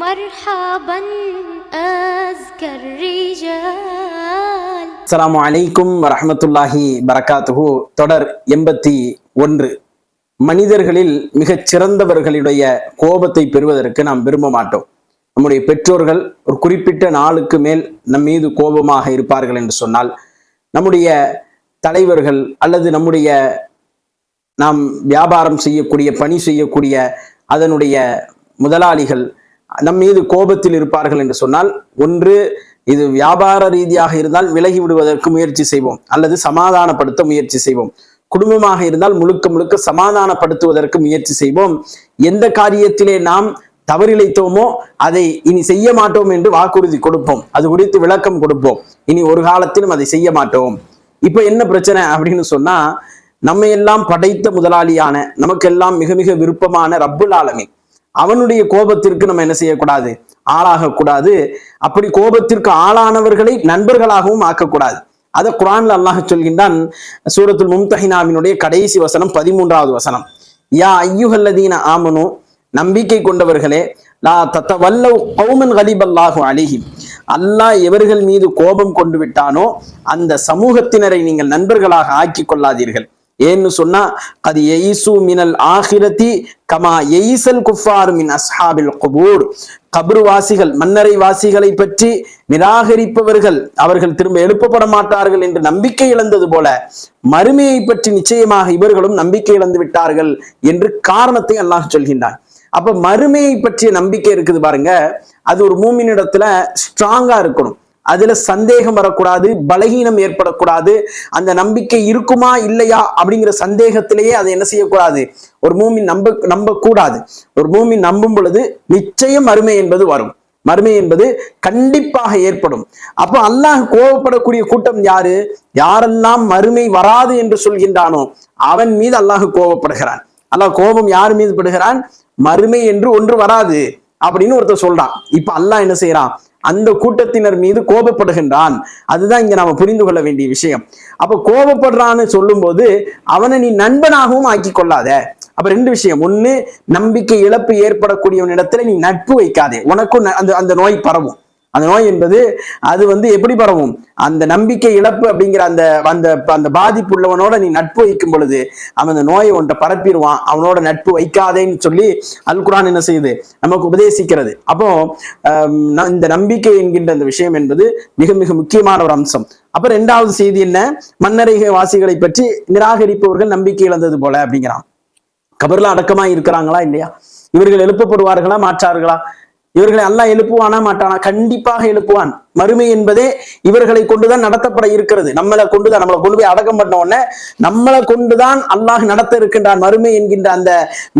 مرحبا أزكى الرجال அஸ்ஸலாமு அலைக்கும் வரஹ்மத்துல்லாஹி பரகாத்துஹு தொடர் எண்பத்தி ஒன்று மனிதர்களில் மிகச் சிறந்தவர்களுடைய கோபத்தை பெறுவதற்கு நாம் விரும்ப மாட்டோம் நம்முடைய பெற்றோர்கள் ஒரு குறிப்பிட்ட நாளுக்கு மேல் நம் மீது கோபமாக இருப்பார்கள் என்று சொன்னால் நம்முடைய தலைவர்கள் அல்லது நம்முடைய நாம் வியாபாரம் செய்யக்கூடிய பணி செய்யக்கூடிய அதனுடைய முதலாளிகள் நம் மீது கோபத்தில் இருப்பார்கள் என்று சொன்னால் ஒன்று இது வியாபார ரீதியாக இருந்தால் விலகி விடுவதற்கு முயற்சி செய்வோம். அல்லது சமாதானப்படுத்த முயற்சி செய்வோம். குடும்பமாக இருந்தால் முழுக்க முழுக்க சமாதானப்படுத்துவதற்கு முயற்சி செய்வோம். எந்த காரியத்திலே நாம் தவறிழைத்தோமோ அதை இனி செய்ய மாட்டோம் என்று வாக்குறுதி கொடுப்போம். அது குறித்து விளக்கம் கொடுப்போம். இனி ஒரு காலத்திலும் அதை செய்ய மாட்டோம். இப்ப என்ன பிரச்சனை அப்படின்னு சொன்னா நம்ம எல்லாம் படைத்த முதலாளியான நமக்கெல்லாம் மிக மிக விருப்பமான ரப்புல் ஆலமின். அவனுடைய கோபத்திற்கு நம்ம என்ன செய்யக்கூடாது? ஆளாகக்கூடாது. அப்படி கோபத்திற்கு ஆளானவர்களை நண்பர்களாகவும் ஆக்கக்கூடாது. அதை குரான்ல அல்லாஹ் சொல்கின்றான் சூரத்துல் மும்தஹினாவினுடைய கடைசி வசனம் பதிமூன்றாவது வசனம். யா ஐயுஹல்லதீன ஆமனு நம்பிக்கை கொண்டவர்களே லா தத்த வல்லவ் கௌமன் கலிபல்லாஹு அலிஹிம். அல்லாஹ் எவர்கள் மீது கோபம் கொண்டு விட்டானோ அந்த சமூகத்தினரை நீங்கள் நண்பர்களாக ஆக்கி கொள்ளாதீர்கள். ஏன்னு சொன்னா அது எய்சு மினல் ஆஹிரத்தி கமா எய்சல் குஃபார் மின் அஸ்ஹாபில் குபூர். கபருவாசிகள் மன்னரை வாசிகளை பற்றி நிராகரிப்பவர்கள் அவர்கள் திரும்ப எழுப்பப்பட மாட்டார்கள் என்று நம்பிக்கை இழந்தது போல மறுமையை பற்றி நிச்சயமாக இவர்களும் நம்பிக்கை இழந்து விட்டார்கள் என்று காரணத்தை அல்லாஹ் சொல்கின்றான். அப்ப மறுமையை பற்றிய நம்பிக்கை இருக்குது பாருங்க அது ஒரு மூமினிடத்துல ஸ்ட்ராங்கா இருக்கணும். அதுல சந்தேகம் வரக்கூடாது பலகீனம் ஏற்படக்கூடாது அந்த நம்பிக்கை இருக்குமா இல்லையா அப்படிங்கிற சந்தேகத்திலேயே அதை என்ன செய்யக்கூடாது? ஒரு மூமின் நம்ப நம்பக்கூடாது. ஒரு மூமின் நம்பும் பொழுது நிச்சயம் மறுமை என்பது வரும். மறுமை என்பது கண்டிப்பாக ஏற்படும். அப்போ அல்லாஹ் கோவப்படக்கூடிய கூட்டம் யாரு? யாரெல்லாம் மறுமை வராது என்று சொல்கின்றானோ அவன் மீது அல்லாஹ் கோபப்படுகிறான் அல்லாஹ் கோபம் யார் மீது படுகிறான்? மறுமை என்று ஒன்று வராது அப்படின்னு ஒருத்தர் சொல்றான். இப்ப அல்லாஹ் என்ன செய்யறான்? அந்த கூட்டத்தினர் மீது கோபப்படுகின்றான். அதுதான் இங்க நாம புரிந்து கொள்ள வேண்டிய விஷயம். அப்ப கோபப்படுறான்னு சொல்லும்போது அவனை நீ நண்பனாகவும் ஆக்கி கொள்ளாத அப்ப ரெண்டு விஷயம். ஒண்ணு நம்பிக்கை இழப்பு ஏற்படக்கூடியவனிடத்துல நீ நட்பு வைக்காதே. உனக்கும் ந- அந்த அந்த நோய் பரவும். அந்த நோய் என்பது அது வந்து எப்படி பரவும்? அந்த நம்பிக்கை இழப்பு அப்படிங்கிற அந்த அந்த அந்த பாதிப்பு உள்ளவனோட நீ நட்பு வைக்கும் பொழுது அவன் அந்த நோயை ஒன்றை பரப்பிடுவான். அவனோட நட்பு வைக்காதேன்னு சொல்லி அல்குரான் என்ன செய்யுது? நமக்கு உபதேசிக்கிறது. அப்போ இந்த நம்பிக்கை என்கின்ற அந்த விஷயம் என்பது மிக மிக முக்கியமான ஒரு அம்சம். அப்ப ரெண்டாவது செய்தி என்ன? மன்னரைக வாசிகளை பற்றி நிராகரிப்பவர்கள் நம்பிக்கை இழந்தது போல அப்படிங்கிறான். கபர்ல அடக்கமா இருக்கிறாங்களா இல்லையா? இவர்கள் எழுப்பப்படுவார்களா? மாற்றார்களா? இவர்களை அல்லாஹ் எழுப்புவானா மாட்டானா? கண்டிப்பாக எழுப்புவான். மறுமை என்பதே இவர்களை கொண்டுதான் நடத்தப்பட இருக்கிறது. நம்மளை கொண்டுதான் நம்மளை கொண்டு போய் அடக்கம் பண்ண உடனே நம்மளை கொண்டுதான் அல்லாஹ் நடத்த இருக்கின்றான் மறுமை என்கின்ற அந்த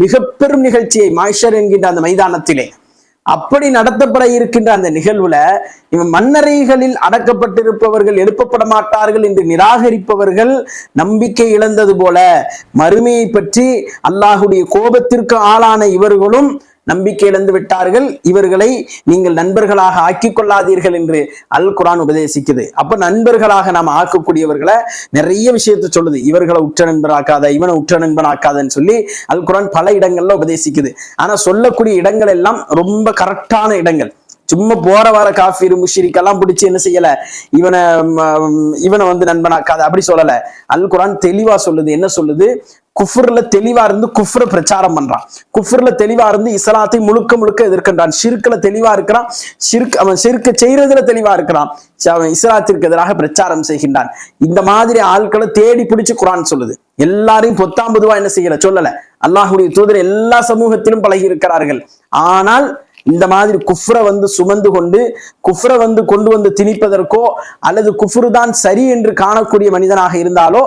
மிக பெரும் நிகழ்ச்சியை மாய்ஷர் என்கின்ற அந்த மைதானத்திலே. அப்படி நடத்தப்பட இருக்கின்ற அந்த நிகழ்வுல இவன் மன்னரைகளில் அடக்கப்பட்டிருப்பவர்கள் எழுப்பப்பட மாட்டார்கள் என்று நிராகரிப்பவர்கள் நம்பிக்கை இழந்தது போல மறுமையை பற்றி அல்லாஹுடைய கோபத்திற்கு ஆளான இவர்களும் நம்பிக்கை இழந்து விட்டார்கள். இவர்களை நீங்கள் நண்பர்களாக ஆக்கி கொள்ளாதீர்கள் என்று அல் குரான் உபதேசிக்குது. அப்ப நண்பர்களாக நாம் ஆக்கக்கூடியவர்களை நிறைய விஷயத்தை சொல்லுது. இவர்களை உற்ற நண்பராக்காத இவனை உற்ற நண்பனாக்காதன்னு சொல்லி அல் குரான் பல இடங்கள்ல உபதேசிக்குது. ஆனா சொல்லக்கூடிய இடங்கள் எல்லாம் ரொம்ப கரெக்டான இடங்கள். சும்மா போற வர காஃபீர் முஷிரிக்கெல்லாம் பிடிச்சி என்ன செய்யல? இவனை இவனை வந்து நண்பனாக்காது அப்படி சொல்லல. அல் குரான் தெளிவா சொல்லுது. என்ன சொல்லுது? குஃப்ர்ல தெளிவா இருந்து குஃப்ர பிரச்சாரம் பண்றான். குஃப்ர்ல தெளிவா இருந்து இஸ்லாத்தை முழுக்க முழுக்க எதிர்க்கின்றான். ஷிர்க்ல தெளிவா இருக்கிறான். ஷிர்க் அவன் ஷிர்க் செய்யறதுல தெளிவா இருக்கிறான். அவன் இஸ்லாத்திற்கு எதிராக பிரச்சாரம் செய்கின்றான். இந்த மாதிரி ஆட்களை தேடி பிடிச்சு குரான் சொல்லுது. எல்லாரையும் பொத்தாம்பதுவா என்ன செய்யல? சொல்லல. அல்லாஹுடைய தூதர் எல்லா சமூகத்திலும் பழகி இருக்கிறார்கள். ஆனால் இந்த மாதிரி குஃப்ர வந்து சுமந்து கொண்டு குஃப்ர வந்து கொண்டு வந்து திணிப்பதற்கோ அல்லது குஃப்ரு தான் சரி என்று காணக்கூடிய மனிதனாக இருந்தாலோ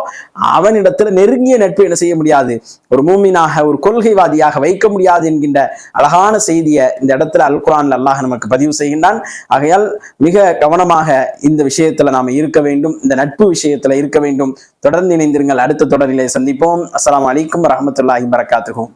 அவனிடத்துல நெருங்கிய நட்பு என்ன செய்ய முடியாது? ஒரு மூமினாக ஒரு கொள்கைவாதியாக வைக்க முடியாது என்கின்ற அழகான செய்தியை இந்த இடத்துல அல் குரான் அல்லாஹ் நமக்கு பதிவு செய்கின்றான். ஆகையால் மிக கவனமாக இந்த விஷயத்துல நாம இருக்க வேண்டும் இந்த நட்பு விஷயத்துல இருக்க வேண்டும். தொடர்ந்து இணைந்திருங்கள். அடுத்த தொடரிலே சந்திப்போம். அஸ்லாம் அலைக்கும் வரஹ்மத்துல்லாஹி வரகாத்துஹு